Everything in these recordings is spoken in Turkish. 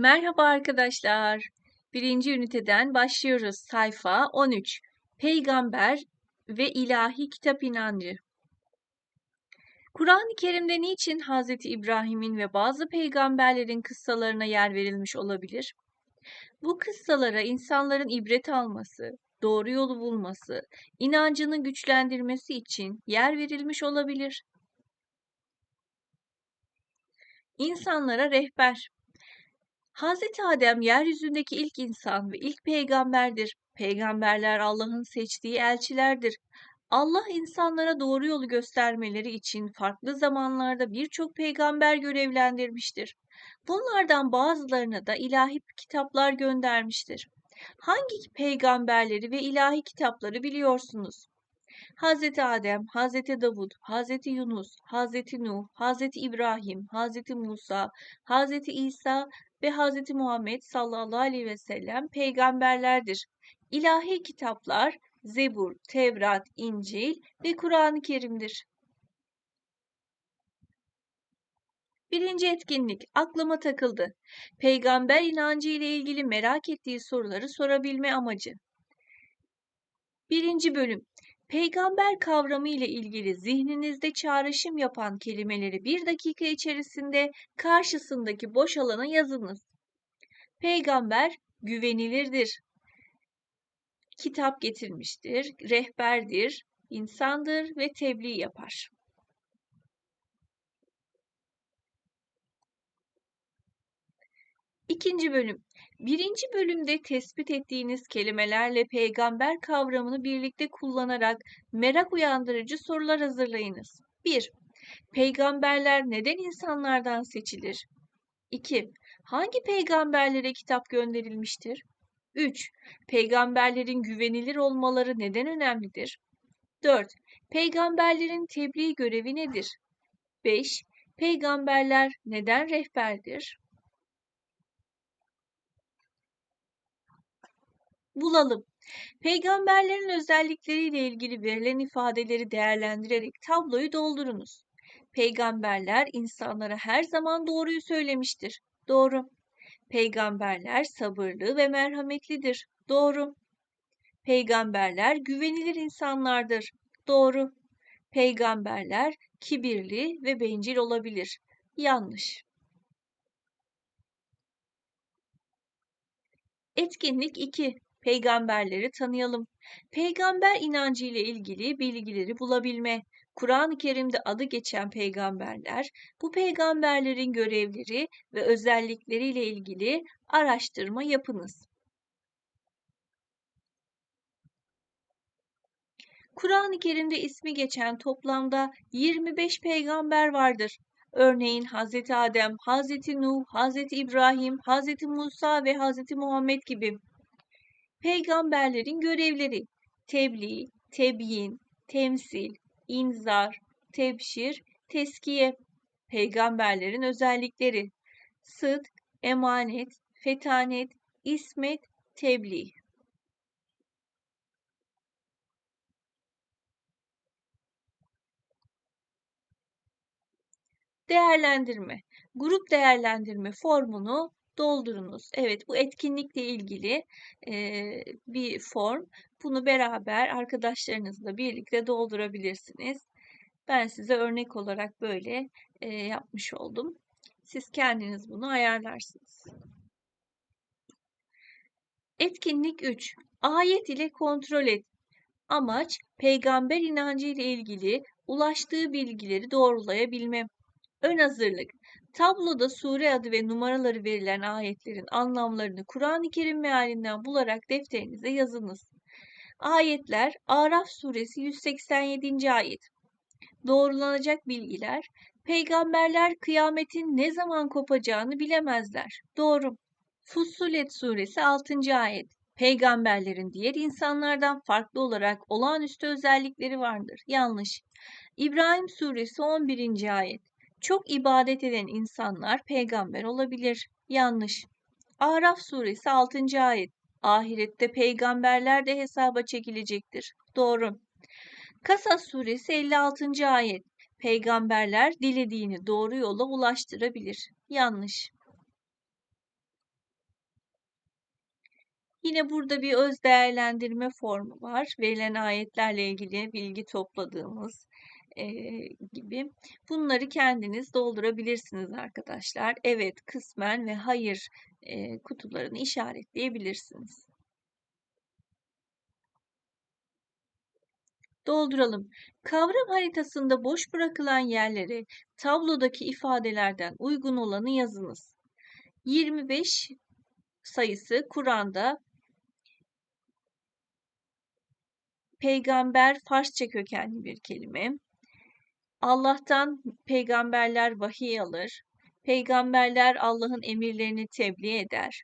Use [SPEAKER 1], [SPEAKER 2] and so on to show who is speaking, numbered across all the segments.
[SPEAKER 1] Merhaba arkadaşlar. Birinci üniteden başlıyoruz. Sayfa 13. Peygamber ve ilahi kitap inancı. Kur'an-ı Kerim'de niçin Hz. İbrahim'in ve bazı peygamberlerin kıssalarına yer verilmiş olabilir? Bu kıssalara insanların ibret alması, doğru yolu bulması, inancını güçlendirmesi için yer verilmiş olabilir. İnsanlara rehber. Hazreti Adem yeryüzündeki ilk insan ve ilk peygamberdir. Peygamberler Allah'ın seçtiği elçilerdir. Allah insanlara doğru yolu göstermeleri için farklı zamanlarda birçok peygamber görevlendirmiştir. Bunlardan bazılarına da ilahi kitaplar göndermiştir. Hangi peygamberleri ve ilahi kitapları biliyorsunuz? Hazreti Adem, Hazreti Davud, Hazreti Yunus, Hazreti Nuh, Hazreti İbrahim, Hazreti Musa, Hazreti İsa ve Hz. Muhammed sallallahu aleyhi ve sellem peygamberlerdir. İlahi kitaplar Zebur, Tevrat, İncil ve Kur'an-ı Kerim'dir. Birinci etkinlik aklıma takıldı. Peygamber inancı ile ilgili merak ettiği soruları sorabilme amacı. Birinci bölüm Peygamber kavramı ile ilgili zihninizde çağrışım yapan kelimeleri bir dakika içerisinde karşısındaki boş alana yazınız. Peygamber güvenilirdir. Kitap getirmiştir, rehberdir, insandır ve tebliğ yapar. İkinci bölüm. Birinci bölümde tespit ettiğiniz kelimelerle peygamber kavramını birlikte kullanarak merak uyandırıcı sorular hazırlayınız. 1. Peygamberler neden insanlardan seçilir? 2. Hangi peygamberlere kitap gönderilmiştir? 3. Peygamberlerin güvenilir olmaları neden önemlidir? 4. Peygamberlerin tebliğ görevi nedir? 5. Peygamberler neden rehberdir? Bulalım. Peygamberlerin özellikleriyle ilgili verilen ifadeleri değerlendirerek tabloyu doldurunuz. Peygamberler insanlara her zaman doğruyu söylemiştir. Doğru. Peygamberler sabırlı ve merhametlidir. Doğru. Peygamberler güvenilir insanlardır. Doğru. Peygamberler kibirli ve bencil olabilir. Yanlış. Etkinlik 2 peygamberleri tanıyalım. Peygamber inancı ile ilgili bilgileri bulabilme. Kur'an-ı Kerim'de adı geçen peygamberler, bu peygamberlerin görevleri ve özellikleriyle ilgili araştırma yapınız. Kur'an-ı Kerim'de ismi geçen toplamda 25 peygamber vardır. Örneğin Hz. Adem, Hz. Nuh, Hz. İbrahim, Hz. Musa ve Hz. Muhammed gibi. Peygamberlerin görevleri tebliğ, tebyin, temsil, inzar, tebşir, teskiye. Peygamberlerin özellikleri sıdk, emanet, fetanet, ismet, tebliğ. Değerlendirme. Grup değerlendirme formunu doldurunuz. Evet bu etkinlikle ilgili e, bir form. Bunu beraber arkadaşlarınızla birlikte doldurabilirsiniz. Ben size örnek olarak böyle e, yapmış oldum. Siz kendiniz bunu ayarlarsınız. Etkinlik 3. Ayet ile kontrol et. Amaç peygamber inancı ile ilgili ulaştığı bilgileri doğrulayabilme. Ön hazırlık. Tabloda sure adı ve numaraları verilen ayetlerin anlamlarını Kur'an-ı Kerim mealinden bularak defterinize yazınız. Ayetler Araf suresi 187. ayet. Doğrulanacak bilgiler Peygamberler kıyametin ne zaman kopacağını bilemezler. Doğru. Fussilet suresi 6. ayet. Peygamberlerin diğer insanlardan farklı olarak olağanüstü özellikleri vardır. Yanlış. İbrahim suresi 11. ayet. Çok ibadet eden insanlar peygamber olabilir. Yanlış. Araf suresi 6. ayet. Ahirette peygamberler de hesaba çekilecektir. Doğru. Kasas suresi 56. ayet. Peygamberler dilediğini doğru yola ulaştırabilir. Yanlış. Yine burada bir öz değerlendirme formu var. Verilen ayetlerle ilgili bilgi topladığımız e, gibi. Bunları kendiniz doldurabilirsiniz arkadaşlar. Evet, kısmen ve hayır e, kutularını işaretleyebilirsiniz. Dolduralım. Kavram haritasında boş bırakılan yerleri tablodaki ifadelerden uygun olanı yazınız. 25 sayısı Kur'an'da peygamber Farsça kökenli bir kelime. Allah'tan peygamberler vahiy alır. Peygamberler Allah'ın emirlerini tebliğ eder.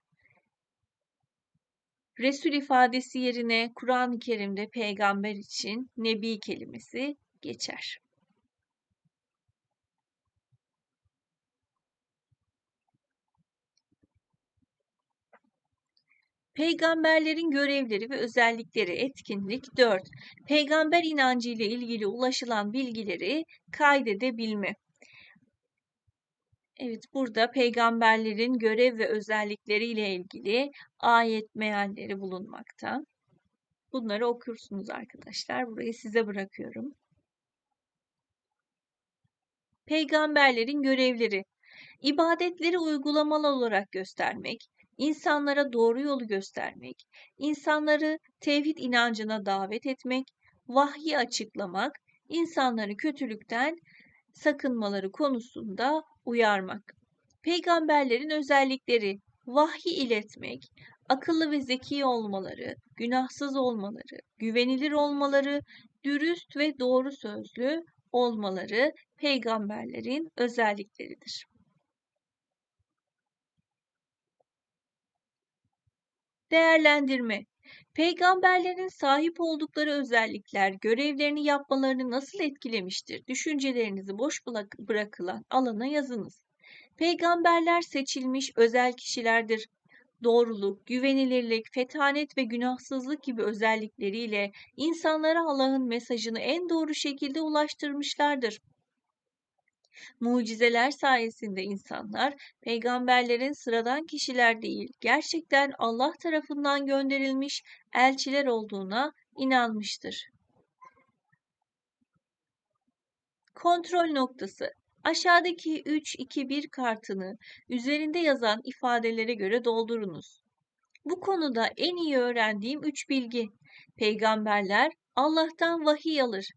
[SPEAKER 1] Resul ifadesi yerine Kur'an-ı Kerim'de peygamber için nebi kelimesi geçer. Peygamberlerin görevleri ve özellikleri etkinlik 4. Peygamber inancı ile ilgili ulaşılan bilgileri kaydedebilme. Evet, burada peygamberlerin görev ve özellikleri ile ilgili ayet mealleri bulunmakta. Bunları okursunuz arkadaşlar. Burayı size bırakıyorum. Peygamberlerin görevleri ibadetleri uygulamalı olarak göstermek, insanlara doğru yolu göstermek, insanları tevhid inancına davet etmek, vahyi açıklamak, insanları kötülükten sakınmaları konusunda uyarmak. Peygamberlerin özellikleri vahyi iletmek, akıllı ve zeki olmaları, günahsız olmaları, güvenilir olmaları, dürüst ve doğru sözlü olmaları peygamberlerin özellikleridir. Değerlendirme Peygamberlerin sahip oldukları özellikler görevlerini yapmalarını nasıl etkilemiştir? Düşüncelerinizi boş bırakılan alana yazınız. Peygamberler seçilmiş özel kişilerdir. Doğruluk, güvenilirlik, fetanet ve günahsızlık gibi özellikleriyle insanlara Allah'ın mesajını en doğru şekilde ulaştırmışlardır. Mucizeler sayesinde insanlar peygamberlerin sıradan kişiler değil, gerçekten Allah tarafından gönderilmiş elçiler olduğuna inanmıştır. Kontrol noktası Aşağıdaki 3-2-1 kartını üzerinde yazan ifadelere göre doldurunuz. Bu konuda en iyi öğrendiğim 3 bilgi. Peygamberler Allah'tan vahiy alır.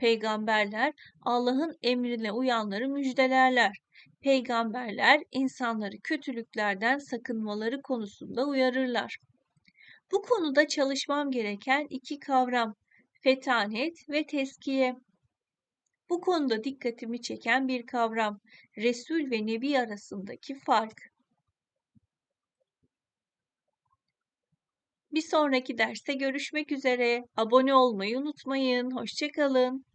[SPEAKER 1] Peygamberler Allah'ın emrine uyanları müjdelerler. Peygamberler insanları kötülüklerden sakınmaları konusunda uyarırlar. Bu konuda çalışmam gereken iki kavram fetanet ve teskiye. Bu konuda dikkatimi çeken bir kavram Resul ve Nebi arasındaki fark. Bir sonraki derste görüşmek üzere. Abone olmayı unutmayın. Hoşçakalın.